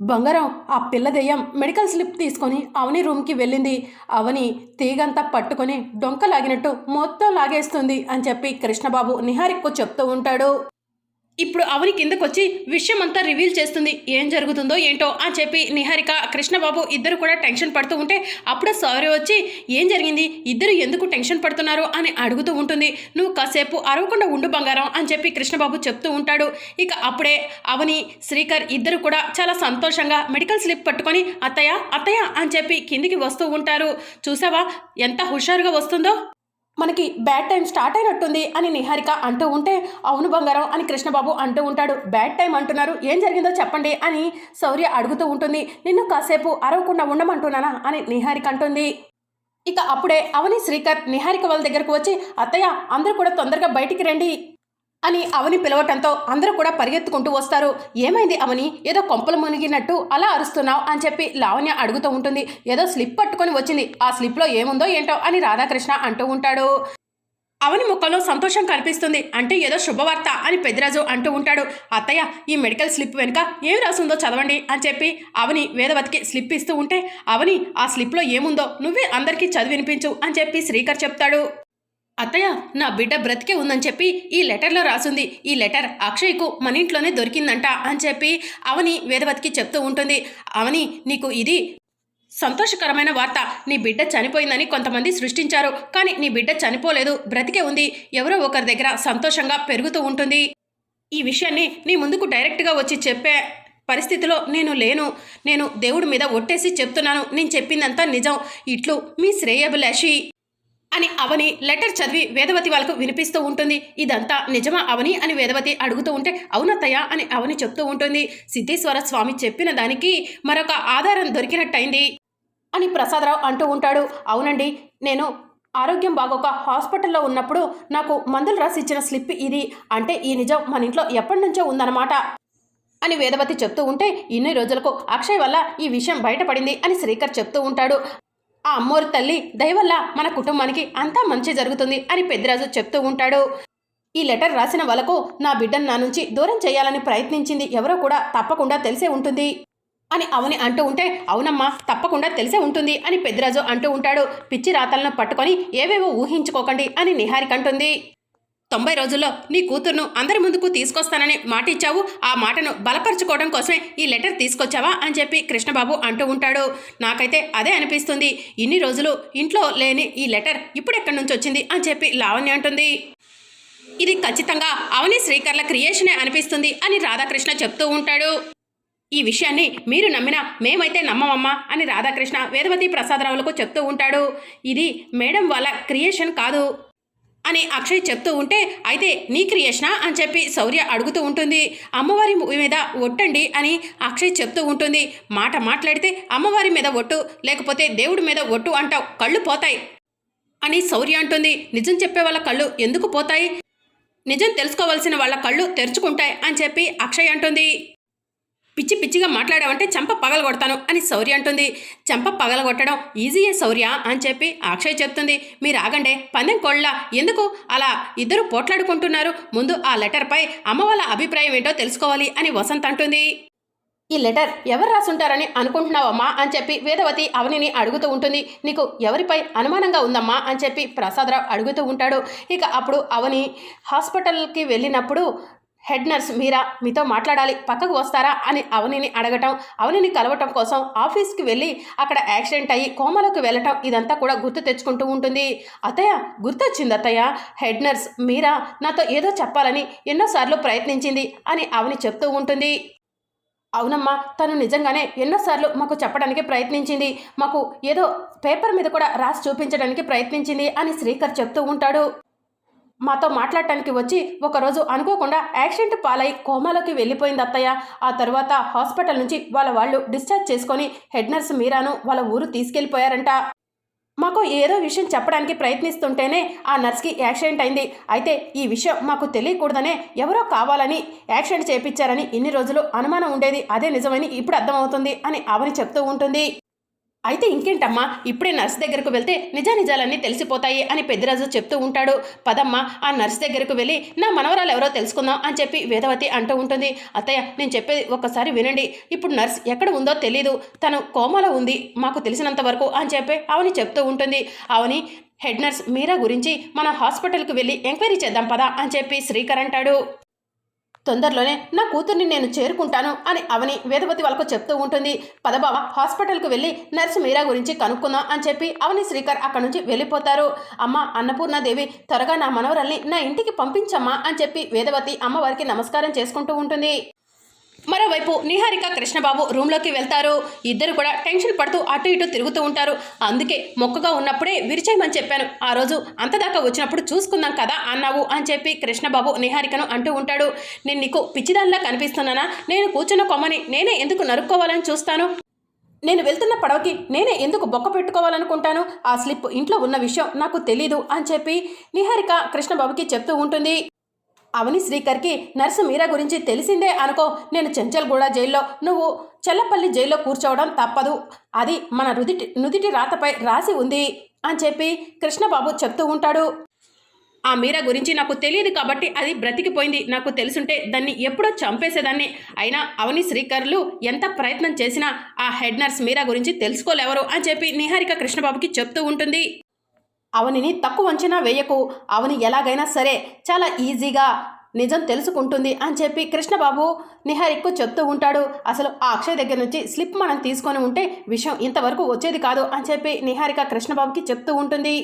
బంగారం ఆ పిల్ల దెయ్యం మెడికల్ స్లిప్ తీసుకొని అవని రూమ్కి వెళ్ళింది. అవని తీగంతా పట్టుకొని డొంక లాగినట్టు మొత్తం లాగేస్తుంది అని చెప్పి కృష్ణబాబు నిహారిక్కు చెప్తూ ఉంటాడు. ఇప్పుడు అవని కిందకొచ్చి విషయం అంతా రివీల్ చేస్తుంది. ఏం జరుగుతుందో ఏంటో అని చెప్పి నిహారిక కృష్ణబాబు ఇద్దరు కూడా టెన్షన్ పడుతూ ఉంటే అప్పుడే సౌర్య వచ్చి ఏం జరిగింది? ఇద్దరు ఎందుకు టెన్షన్ పడుతున్నారు? అని అడుగుతూ ఉంటుంది. నువ్వు కాసేపు అరవకుండా ఉండు బంగారం అని చెప్పి కృష్ణబాబు చెప్తూ ఉంటాడు. ఇక అప్పుడే అవని శ్రీకర్ ఇద్దరు కూడా చాలా సంతోషంగా మెడికల్ స్లిప్ పట్టుకొని అత్తయ్య అత్తయ్య అని చెప్పి కిందికి వస్తూ ఉంటారు. చూసావా? ఎంత హుషారుగా వస్తుందో! మనకి బ్యాడ్ టైం స్టార్ట్ అయినట్టుంది అని నిహారిక అంటూ ఉంటే అవును బంగారం అని కృష్ణబాబు అంటూ ఉంటాడు. బ్యాడ్ టైం అంటున్నారు. ఏం జరిగిందో చెప్పండి అని శౌర్య అడుగుతూ ఉంటుంది. నిన్ను కాసేపు అరవకుండా ఉండమంటున్నానా అని నిహారిక అంటుంది. ఇక అప్పుడే అవని శ్రీకర్ నిహారిక వాళ్ళ దగ్గరకు వచ్చి అత్తయ్య అందరూ కూడా తొందరగా బయటికి రండి. అని అవని పిలవటంతో అందరూ కూడా పరిగెత్తుకుంటూ వస్తారు. ఏమైంది అవని? ఏదో కొంపలు మునిగినట్టు అలా అరుస్తున్నావు అని చెప్పి లావణ్య అడుగుతూ ఉంటుంది. ఏదో స్లిప్ పట్టుకొని వచ్చింది. ఆ స్లిప్లో ఏముందో ఏంటో అని రాధాకృష్ణ అంటూ ఉంటాడు. అవని ముఖంలో సంతోషం కనిపిస్తుంది. అంటే ఏదో శుభవార్త అని పెద్దిరాజు అంటూ ఉంటాడు. అత్తయ్య ఈ మెడికల్ స్లిప్ వెనుక ఏం రాసుందో చదవండి అని చెప్పి అవని వేదవతికి స్లిప్ ఇస్తూ ఉంటే అవని ఆ స్లిప్లో ఏముందో నువ్వే అందరికీ చదివినిపించు అని చెప్పి శ్రీకర్ చెప్తాడు. అత్తయ్య నా బిడ్డ బ్రతికే ఉందని చెప్పి ఈ లెటర్లో రాసుంది. ఈ లెటర్ అక్షయ్కు మన ఇంట్లోనే దొరికిందంట అని చెప్పి అవని వేదవతికి చెప్తూ ఉంటుంది. అవని నీకు ఇది సంతోషకరమైన వార్త. నీ బిడ్డ చనిపోయిందని కొంతమంది సృష్టించారు. కానీ నీ బిడ్డ చనిపోలేదు. బ్రతికే ఉంది. ఎవరో ఒకరి దగ్గర సంతోషంగా పెరుగుతూ ఉంటుంది. ఈ విషయాన్ని నీ ముందుకు డైరెక్ట్గా వచ్చి చెప్పే పరిస్థితిలో నేను లేను. నేను దేవుడి మీద ఒట్టేసి చెప్తున్నాను. నేను చెప్పిందంతా నిజం. ఇట్లు మీ శ్రేయభిలాషి. అని అవని లెటర్ చదివి వేదవతి వాళ్ళకు వినిపిస్తూ ఉంటుంది. ఇదంతా నిజమా అవని అని వేదవతి అడుగుతూ ఉంటే అవునత్తయ్య అని అవని చెప్తూ ఉంటుంది. సిద్ధేశ్వర స్వామి చెప్పిన దానికి మరొక ఆధారం దొరికినట్టయింది అని ప్రసాదరావు అంటూ ఉంటాడు. అవునండి నేను ఆరోగ్యం బాగోక హాస్పిటల్లో ఉన్నప్పుడు నాకు మందులు రాసి ఇచ్చిన స్లిప్ ఇది. అంటే ఈ నిజం మన ఇంట్లో ఎప్పటి నుంచో ఉందన్నమాట అని వేదవతి చెప్తూ ఉంటే ఇన్ని రోజులకు అక్షయ్ వల్ల ఈ విషయం బయటపడింది అని శ్రీకర్ చెప్తూ ఉంటాడు. ఆ అమ్మోరు తల్లి దయవల్ల మన కుటుంబానికి అంతా మంచి జరుగుతుంది అని పెద్దిరాజు చెప్తూ ఉంటాడు. ఈ లెటర్ రాసిన వాళ్ళకు నా బిడ్డను నా నుంచి దూరం చేయాలని ప్రయత్నించింది ఎవరో కూడా తప్పకుండా తెలిసే ఉంటుంది అని అవని అంటూ ఉంటే అవునమ్మా తప్పకుండా తెలిసే ఉంటుంది అని పెద్దిరాజు అంటూ ఉంటాడు. పిచ్చి రాతలను పట్టుకొని ఏవేవో ఊహించుకోకండి అని నిహారిక అంటుంది. తొంభై రోజుల్లో నీ కూతుర్ను అందరి ముందుకు తీసుకొస్తానని మాట ఇచ్చావు ఆ మాటను బలపరచుకోవడం కోసమే ఈ లెటర్ తీసుకొచ్చావా అని చెప్పి కృష్ణబాబు అంటూ ఉంటాడు. నాకైతే అదే అనిపిస్తుంది. ఇన్ని రోజులు ఇంట్లో లేని ఈ లెటర్ ఇప్పుడు ఎక్కడి నుంచి వచ్చింది అని చెప్పి లావణ్య అంటుంది. ఇది ఖచ్చితంగా అవని శ్రీకర్ల క్రియేషనే అనిపిస్తుంది అని రాధాకృష్ణ చెప్తూ ఉంటాడు. ఈ విషయాన్ని మీరు నమ్మినా మేమైతే నమ్మమమ్మా అని రాధాకృష్ణ వేదవతి ప్రసాదరావులకు చెప్తూ ఉంటాడు. ఇది మేడం వాళ్ళ క్రియేషన్ కాదు. అని అక్షయ్ చెప్తూ ఉంటే అయితే నీ క్రియేషనా? అని చెప్పి శౌర్య అడుగుతూ ఉంటుంది. అమ్మవారి మీద ఒట్టండి అని అక్షయ్ చెప్తూ ఉంటుంది. మాట మాట్లాడితే అమ్మవారి మీద ఒట్టు లేకపోతే దేవుడి మీద ఒట్టు అంటావు కళ్ళు పోతాయి అని శౌర్య అంటుంది. నిజం చెప్పే వాళ్ళ కళ్ళు ఎందుకు పోతాయి? నిజం తెలుసుకోవాల్సిన వాళ్ళ కళ్ళు తెరుచుకుంటాయి అని చెప్పి అక్షయ్ అంటుంది. పిచ్చి పిచ్చిగా మాట్లాడావంటే చెంప పగలగొడతాను అని శౌర్య అంటుంది. చెంప పగలగొట్టడం ఈజీయే శౌర్య అని చెప్పి అక్షయ్ చెప్తుంది. మీరు ఆగండే పందెం కోళ్ళ. ఎందుకు అలా ఇద్దరు పోట్లాడుకుంటున్నారు? ముందు ఆ లెటర్పై అమ్మ వాళ్ళ అభిప్రాయం ఏంటో తెలుసుకోవాలి అని వసంత్ అంటుంది. ఈ లెటర్ ఎవరు రాసుంటారని అనుకుంటున్నావమ్మా? అని చెప్పి వేదవతి అవనిని అడుగుతూ ఉంటుంది. నీకు ఎవరిపై అనుమానంగా ఉందమ్మా? అని చెప్పి ప్రసాదరావు అడుగుతూ ఉంటాడు. ఇక అప్పుడు అవని హాస్పిటల్కి వెళ్ళినప్పుడు హెడ్ నర్స్ మీరా మీతో మాట్లాడాలి పక్కకు వస్తారా అని అవనిని అడగటం అవనిని కలవటం కోసం ఆఫీస్కి వెళ్ళి అక్కడ యాక్సిడెంట్ అయ్యి కోమలోకి వెళ్ళటం ఇదంతా కూడా గుర్తు తెచ్చుకుంటూ ఉంటుంది. అతయ్య గుర్తొచ్చింది అతయ్య హెడ్ నర్స్ మీరా నాతో ఏదో చెప్పాలని ఎన్నోసార్లు ప్రయత్నించింది అని అవని చెప్తూ ఉంటుంది. అవునమ్మా తను నిజంగానే ఎన్నోసార్లు మాకు చెప్పడానికి ప్రయత్నించింది మాకు ఏదో పేపర్ మీద కూడా రాసి చూపించడానికి ప్రయత్నించింది అని శ్రీకర్ చెప్తూ ఉంటాడు. మాతో మాట్లాడటానికి వచ్చి ఒకరోజు అనుకోకుండా యాక్సిడెంట్ పాలై కోమాలోకి వెళ్ళిపోయింది అత్తయ్య. ఆ తర్వాత హాస్పిటల్ నుంచి వాళ్ళ వాళ్ళు డిశ్చార్జ్ చేసుకొని హెడ్ నర్స్ మీరాను వాళ్ళ ఊరు తీసుకెళ్ళిపోయారంట. మాకు ఏదో విషయం చెప్పడానికి ప్రయత్నిస్తుంటేనే ఆ నర్స్కి యాక్సిడెంట్ అయింది. అయితే ఈ విషయం మాకు తెలియకూడదనే ఎవరో కావాలని యాక్సిడెంట్ చేపించారని ఇన్ని రోజులు అనుమానం ఉండేది. అదే నిజమని ఇప్పుడు అర్థమవుతుంది అని అవని చెప్తూ ఉంటుంది. అయితే ఇంకేంటమ్మా? ఇప్పుడే నర్స్ దగ్గరకు వెళ్తే నిజానిజాలన్నీ తెలిసిపోతాయి అని పెద్దిరాజు చెప్తూ ఉంటాడు. పదమ్మ ఆ నర్స్ దగ్గరకు వెళ్ళి నా మనవరాలు ఎవరో తెలుసుకుందాం అని చెప్పి వేదవతి అంటూ ఉంటుంది. అత్తయ్య నేను చెప్పేది ఒక్కసారి వినండి. ఇప్పుడు నర్స్ ఎక్కడ ఉందో తెలీదు. తను కోమలో ఉంది. మాకు తెలిసినంత వరకు అని చెప్పి అవని చెప్తూ ఉంటుంది. అవని హెడ్ నర్స్ మీరా గురించి మన హాస్పిటల్కి వెళ్ళి ఎంక్వైరీ చేద్దాం పదా అని చెప్పి శ్రీకర్ అంటాడు. తొందరలోనే నా కూతుర్ని నేను చేరుకుంటాను అని అవని వేదవతి వాళ్ళకు చెప్తూ ఉంటుంది. పదబావ హాస్పిటల్కి వెళ్ళి నర్సు మీరా గురించి కనుక్కుందాం అని చెప్పి అవని శ్రీకర్ అక్కడి నుంచి వెళ్ళిపోతారు. అమ్మ అన్నపూర్ణాదేవి త్వరగా నా మనవరాల్ని నా ఇంటికి పంపించమ్మా అని చెప్పి వేదవతి అమ్మవారికి నమస్కారం చేసుకుంటూ ఉంటుంది. మరోవైపు నిహారిక కృష్ణబాబు రూమ్లోకి వెళ్తారు. ఇద్దరు కూడా టెన్షన్ పడుతూ అటు ఇటు తిరుగుతూ ఉంటారు. అందుకే మొక్కగా ఉన్నప్పుడే విరిచేయమని చెప్పాను. ఆ రోజు అంతదాకా వచ్చినప్పుడు చూసుకుందాం కదా అన్నావు అని చెప్పి కృష్ణబాబు నిహారికను అంటూ ఉంటాడు. నేను నీకు పిచ్చిదానిలా కనిపిస్తున్నానా? నేను కూర్చున్న కొమ్మని నేనే ఎందుకు నరుక్కోవాలని చూస్తాను? నేను వెళ్తున్న పడవకి నేనే ఎందుకు బొక్క పెట్టుకోవాలనుకుంటాను? ఆ స్లిప్ ఇంట్లో ఉన్న విషయం నాకు తెలీదు అని చెప్పి నిహారిక కృష్ణబాబుకి చెప్తూ ఉంటుంది. అవని శ్రీకర్కి నర్సు మీరా గురించి తెలిసిందే అనుకో. నేను చెంచల్గూడ జైల్లో నువ్వు చెల్లపల్లి జైల్లో కూర్చోవడం తప్పదు. అది మన రుదిటి నుదిటి రాతపై రాసి ఉంది అని చెప్పి కృష్ణబాబు చెప్తూ ఉంటాడు. ఆ మీరా గురించి నాకు తెలియదు కాబట్టి అది బ్రతికిపోయింది. నాకు తెలుసుంటే దాన్ని ఎప్పుడో చంపేసేదాన్ని. అయినా అవని శ్రీకర్లు ఎంత ప్రయత్నం చేసినా ఆ హెడ్ నర్స్ మీరా గురించి తెలుసుకోలేవరు అని చెప్పి నిహారిక కృష్ణబాబుకి చెప్తూ ఉంటుంది. అవనిని తక్కువ అంచనా వేయకు. అవని ఎలాగైనా సరే చాలా ఈజీగా నిజం తెలుసుకుంటుంది అని చెప్పి కృష్ణబాబు నిహారిక్కు చెప్తూ ఉంటాడు. అసలు ఆ అక్షయ్ దగ్గర నుంచి స్లిప్ మనం తీసుకొని ఉంటే విషయం ఇంతవరకు వచ్చేది కాదు అని చెప్పి నిహారిక కృష్ణబాబుకి చెప్తూ ఉంటుంది.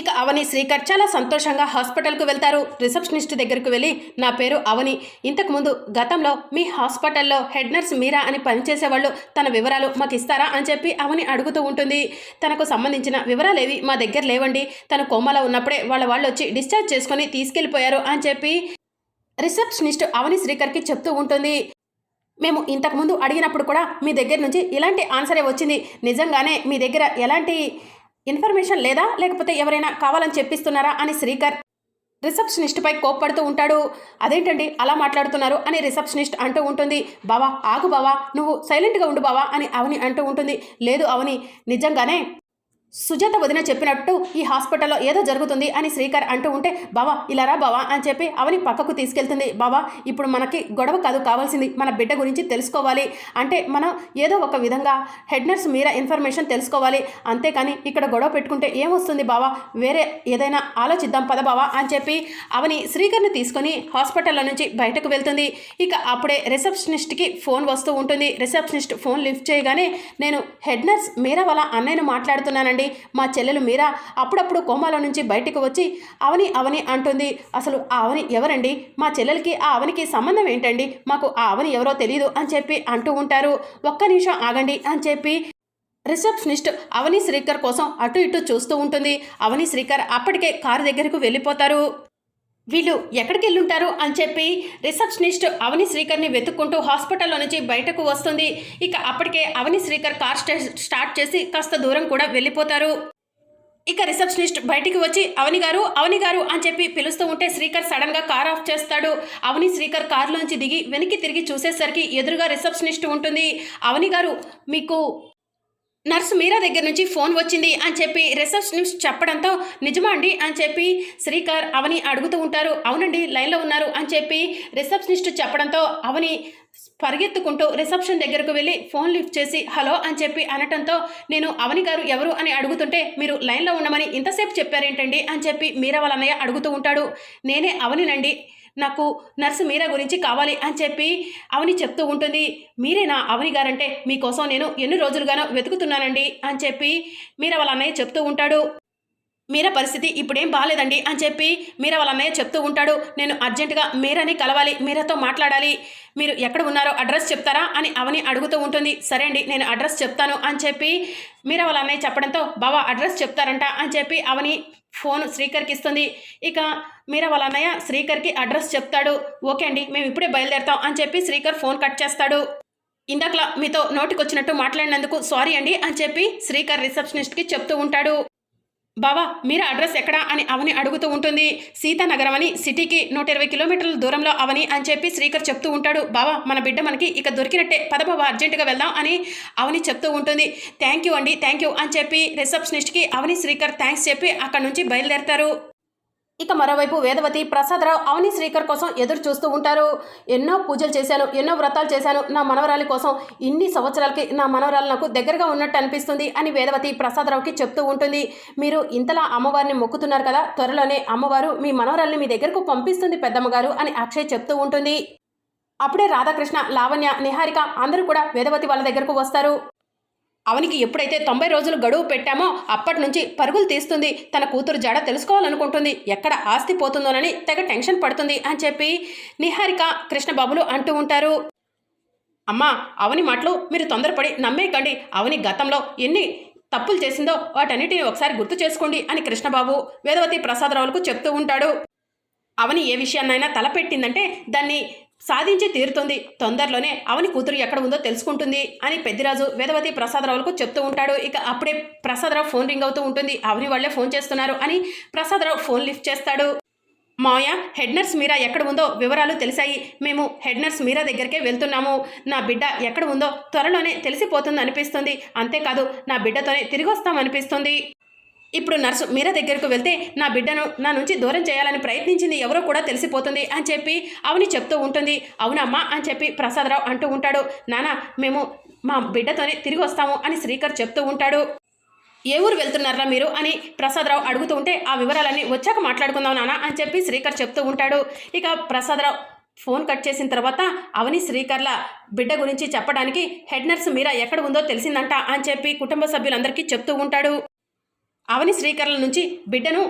ఇక అవని శ్రీకర్ చాలా సంతోషంగా హాస్పిటల్కు వెళ్తారు. రిసెప్షనిస్ట్ దగ్గరకు వెళ్ళి నా పేరు అవని. ఇంతకుముందు గతంలో మీ హాస్పిటల్లో హెడ్ నర్స్ మీరా అని పనిచేసేవాళ్ళు తన వివరాలు మాకు ఇస్తారా అని చెప్పి అవని అడుగుతూ ఉంటుంది. తనకు సంబంధించిన వివరాలు ఏవి మా దగ్గర లేవండి. తను కోమలో ఉన్నప్పుడే వాళ్ళ వాళ్ళు వచ్చి డిశ్చార్జ్ చేసుకొని తీసుకెళ్ళిపోయారు అని చెప్పి రిసెప్షనిస్ట్ అవని శ్రీకర్కి చెప్తూ ఉంటుంది. మేము ఇంతకుముందు అడిగినప్పుడు కూడా మీ దగ్గర నుంచి ఇలాంటి ఆన్సరే వచ్చింది. నిజంగానే మీ దగ్గర ఎలాంటి ఇన్ఫర్మేషన్ లేదా? లేకపోతే ఎవరైనా కావాలని చెప్పిస్తున్నారా? అని శ్రీకర్ రిసెప్షనిస్ట్పై కోప్పడుతూ ఉంటాడు. అదేంటండి? అలా మాట్లాడుతున్నారు అని రిసెప్షనిస్ట్ అంటూ ఉంటుంది. బావా ఆగు బావా నువ్వు సైలెంట్గా ఉండు బావా అని అవని అంటూ ఉంటుంది. లేదు అవని నిజంగానే సుజాత వదిన చెప్పినట్టు ఈ హాస్పిటల్లో ఏదో జరుగుతుంది అని శ్రీకర్ అంటూ ఉంటే బావా ఇలా రా బావా అని చెప్పి అవని పక్కకు తీసుకెళ్తుంది. బావా ఇప్పుడు మనకి గొడవ కాదు కావాల్సింది మన బిడ్డ గురించి తెలుసుకోవాలి. అంటే మనం ఏదో ఒక విధంగా హెడ్ నర్స్ మీరా ఇన్ఫర్మేషన్ తెలుసుకోవాలి. అంతేకాని ఇక్కడ గొడవ పెట్టుకుంటే ఏమొస్తుంది బావా? వేరే ఏదైనా ఆలోచిద్దాం పద బావా అని చెప్పి అవని శ్రీకర్ని తీసుకొని హాస్పిటల్లో నుంచి బయటకు వెళ్తుంది. ఇక అప్పుడే రిసెప్షనిస్ట్కి ఫోన్ వస్తూ ఉంటుంది. రిసెప్షనిస్ట్ ఫోన్ లిఫ్ట్ చేయగానే నేను హెడ్ నర్స్ మీరా వాళ్ళ అన్నయ్యను మాట్లాడుతున్నానండి. మా చెల్లెలు మీరా అప్పుడప్పుడు కోమాలో నుంచి బయటికి వచ్చి అవని అవని అంటుంది. అసలు ఆ అవని ఎవరండి? మా చెల్లెలకి ఆ అవనికి సంబంధం ఏంటండి? మాకు ఆ అవని ఎవరో తెలియదు అని చెప్పి అంటూ ఉంటారు. ఒక్క నిమిషం ఆగండి అని చెప్పి రిసెప్షనిస్ట్ అవని శ్రీకర్ కోసం అటు ఇటు చూస్తూ ఉంటుంది. అవని శ్రీకర్ అప్పటికే కారు దగ్గరకు వెళ్ళిపోతారు. వీళ్ళు ఎక్కడికి వెళ్ళుంటారు అని చెప్పి రిసెప్షనిస్ట్ అవని శ్రీకర్ని వెతుక్కుంటూ హాస్పిటల్లో నుంచి బయటకు వస్తుంది. ఇక అప్పటికే అవని శ్రీకర్ కార్ స్టార్ట్ చేసి కాస్త దూరం కూడా వెళ్ళిపోతారు. ఇక రిసెప్షనిస్ట్ బయటికి వచ్చి అవని గారు అవని గారు అని చెప్పి పిలుస్తూ ఉంటే శ్రీకర్ సడన్గా కార్ ఆఫ్ చేస్తాడు. అవని శ్రీకర్ కారులోంచి దిగి వెనక్కి తిరిగి చూసేసరికి ఎదురుగా రిసెప్షనిస్ట్ ఉంటుంది. అవని గారు మీకు నర్సు మీరా దగ్గర నుంచి ఫోన్ వచ్చింది అని చెప్పి రిసెప్షనిస్ట్ చెప్పడంతో నిజమా అండి? అని చెప్పి శ్రీకర్ అవని అడుగుతూ ఉంటారు. అవునండి లైన్లో ఉన్నారు. అని చెప్పి రిసెప్షనిస్ట్ చెప్పడంతో అవని పరిగెత్తుకుంటూ రిసెప్షన్ దగ్గరకు వెళ్ళి ఫోన్ లిఫ్ట్ చేసి హలో అని చెప్పి అనటంతో నేను అవని గారు ఎవరు? అని అడుగుతుంటే మీరు లైన్లో ఉండమని ఇంతసేపు చెప్పారేంటండి? అని చెప్పి మీరా వాళ్ళ అన్నయ్య అడుగుతూ ఉంటాడు. నేనే అవనినండి. నాకు నర్సు మీరా గురించి కావాలి అని చెప్పి అవని చెప్తూ ఉంటుంది. మీరేనా అవని గారంటే మీకోసం నేను ఎన్ని రోజులుగానో వెతుకుతున్నానండి అని చెప్పి మీరా వాళ్ళ అన్నయ్య చెప్తూ ఉంటాడు. మీరా పరిస్థితి ఇప్పుడేం బాగాలేదండి అని చెప్పి మీరా వాళ్ళ అన్నయ్య చెప్తూ ఉంటాడు. నేను అర్జెంటుగా మీరాని కలవాలి మీరాతో మాట్లాడాలి. మీరు ఎక్కడ ఉన్నారో అడ్రస్ చెప్తారా అని అవని అడుగుతూ ఉంటుంది. సరే అండి నేను అడ్రస్ చెప్తాను అని చెప్పి మీరా వాళ్ళ అన్నయ్య చెప్పడంతో బావా అడ్రస్ చెప్తారంట అని చెప్పి అవని ఫోన్ శ్రీకర్కి ఇస్తుంది. ఇక మీరా వాళ్ళ అన్నయ్య శ్రీకర్కి అడ్రస్ చెప్తాడు. ఓకే అండి మేము ఇప్పుడే బయలుదేరుతాం అని చెప్పి శ్రీకర్ ఫోన్ కట్ చేస్తాడు. ఇందాకలా మీతో నోటికొచ్చినట్టు మాట్లాడినందుకు సారీ అండి అని చెప్పి శ్రీకర్ రిసెప్షనిస్ట్కి చెప్తూ ఉంటాడు. బావా మీరు అడ్రస్ ఎక్కడా అని అవని అడుగుతూ ఉంటుంది. సీతానగరం అని సిటీకి నూట ఇరవై కిలోమీటర్ల దూరంలో అవని అని చెప్పి శ్రీకర్ చెప్తూ ఉంటాడు. బావా మన బిడ్డ మనకి ఇక దొరికినట్టే. పద బావా అర్జెంటుగా వెళ్దాం అని అవని చెప్తూ ఉంటుంది. థ్యాంక్ యూ అండి థ్యాంక్ యూ అని చెప్పి రిసెప్షనిస్ట్కి అవని శ్రీకర్ థ్యాంక్స్ చెప్పి అక్కడ నుంచి బయలుదేరతారు. ఇక మరోవైపు వేదవతి ప్రసాదరావు అవని శ్రీకర్ కోసం ఎదురు చూస్తూ ఉంటారు. ఎన్నో పూజలు చేశాను ఎన్నో వ్రతాలు చేశాను. నా మనవరాలి కోసం ఇన్ని సంవత్సరాలకి నా మనవరాలు నాకు దగ్గరగా ఉన్నట్టు అనిపిస్తుంది అని వేదవతి ప్రసాదరావుకి చెప్తూ ఉంటుంది. మీరు ఇంతలా అమ్మవారిని మొక్కుతున్నారు కదా త్వరలోనే అమ్మవారు మీ మనవరాల్ని మీ దగ్గరకు పంపిస్తుంది పెద్దమ్మగారు అని అక్షయ్ చెప్తూ ఉంటుంది. అప్పుడే రాధాకృష్ణ లావణ్య నిహారిక అందరూ కూడా వేదవతి వాళ్ళ దగ్గరకు వస్తారు. అవనికి ఎప్పుడైతే తొంభై రోజులు గడువు పెట్టామో అప్పటి నుంచి పరుగులు తీస్తుంది. తన కూతురు జడ తెలుసుకోవాలనుకుంటుంది. ఎక్కడ ఆస్తి పోతుందోనని తెగ టెన్షన్ పడుతుంది అని చెప్పి నిహారిక కృష్ణబాబులు అంటూ ఉంటారు. అమ్మా అవని మాటలు మీరు తొందరపడి నమ్మేయకండి. అవని గతంలో ఎన్ని తప్పులు చేసిందో వాటన్నిటిని ఒకసారి గుర్తు చేసుకోండి అని కృష్ణబాబు వేదవతి ప్రసాదరావులకు చెప్తూ ఉంటాడు. అవని ఏ విషయాన్నైనా తలపెట్టిందంటే దాన్ని సాధించి తీరుతుంది. తొందరలోనే అవని కూతురు ఎక్కడ ఉందో తెలుసుకుంటుంది అని పెద్దిరాజు వేదవతి ప్రసాదరావులకు చెప్తూ ఉంటాడు. ఇక అప్పుడే ప్రసాదరావు ఫోన్ రింగ్ అవుతూ ఉంటుంది. అవని వాళ్ళే ఫోన్ చేస్తున్నారు అని ప్రసాదరావు ఫోన్ లిఫ్ట్ చేస్తాడు. మాయా హెడ్ నర్స్ మీరా ఎక్కడ ఉందో వివరాలు తెలిసాయి మేము హెడ్ నర్స్ మీరా దగ్గరికే వెళ్తున్నాము. నా బిడ్డ ఎక్కడ ఉందో త్వరలోనే తెలిసిపోతుంది అనిపిస్తుంది అంతేకాదు నా బిడ్డతోనే తిరిగి వస్తామనిపిస్తుంది ఇప్పుడు నర్సు మీరా దగ్గరకు వెళ్తే నా బిడ్డను నా నుంచి దూరం చేయాలని ప్రయత్నించింది ఎవరో కూడా తెలిసిపోతుంది అని చెప్పి అవని చెప్తూ ఉంటుంది. అవునమ్మా అని చెప్పి ప్రసాదరావు అంటూ ఉంటాడు. నానా మేము మా బిడ్డతోనే తిరిగి వస్తాము అని శ్రీకర్ చెప్తూ ఉంటాడు. ఏ ఊరు వెళ్తున్నారా మీరు అని ప్రసాదరావు అడుగుతూ ఉంటే ఆ వివరాలన్నీ వచ్చాక మాట్లాడుకుందాం నాన్న అని చెప్పి శ్రీకర్ చెప్తూ ఉంటాడు. ఇక ప్రసాదరావు ఫోన్ కట్ చేసిన తర్వాత అవని శ్రీకర్ల బిడ్డ గురించి చెప్పడానికి హెడ్ నర్స్ మీరా ఎక్కడ ఉందో తెలిసిందంట అని చెప్పి కుటుంబ సభ్యులందరికీ చెప్తూ ఉంటాడు. అవని శ్రీకర్ల నుంచి బిడ్డను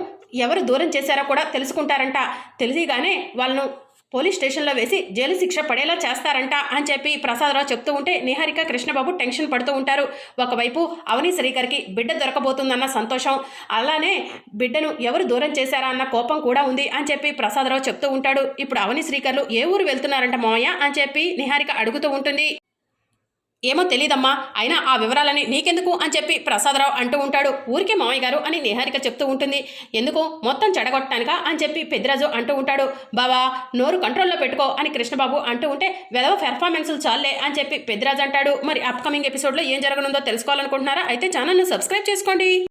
ఎవరు దూరం చేశారో కూడా తెలుసుకుంటారంట. తెలిసిగానే వాళ్ళను పోలీస్ స్టేషన్లో వేసి జైలు శిక్ష పడేలా చేస్తారంట అని చెప్పి ప్రసాదరావు చెప్తూ ఉంటే నిహారిక కృష్ణబాబు టెన్షన్ పడుతూ ఉంటారు. ఒకవైపు అవని శ్రీకర్కి బిడ్డ దొరకబోతుందన్న సంతోషం అలానే బిడ్డను ఎవరు దూరం చేశారా అన్న కోపం కూడా ఉంది అని చెప్పి ప్రసాదరావు చెప్తూ ఉంటాడు. ఇప్పుడు అవని శ్రీకర్లు ఏ ఊరు వెళ్తున్నారంట మామయ్య అని చెప్పి నిహారిక అడుగుతూ ఉంటుంది. ఏమో తెలీదమ్మా. అయినా ఆ వివరాలని నీకెందుకు అని చెప్పి ప్రసాదరావు అంటూ ఉంటాడు. ఊరికే మామయ్య గారు అని నిహారిక చెప్తూ ఉంటుంది. ఎందుకు? మొత్తం చెడగొట్టడానికా అని చెప్పి పెద్దిరాజు అంటూ ఉంటాడు. బావా నోరు కంట్రోల్లో పెట్టుకో అని కృష్ణబాబు అంటూ ఉంటే వెదవ పెర్ఫార్మెన్స్లు చాలే అని చెప్పి పెద్దిరాజు అంటాడు. మరి అప్కమింగ్ ఎపిసోడ్లో ఏం జరగనుందో తెలుసుకోవాలనుకుంటున్నారా? అయితే ఛానల్ను సబ్స్క్రైబ్ చేసుకోండి.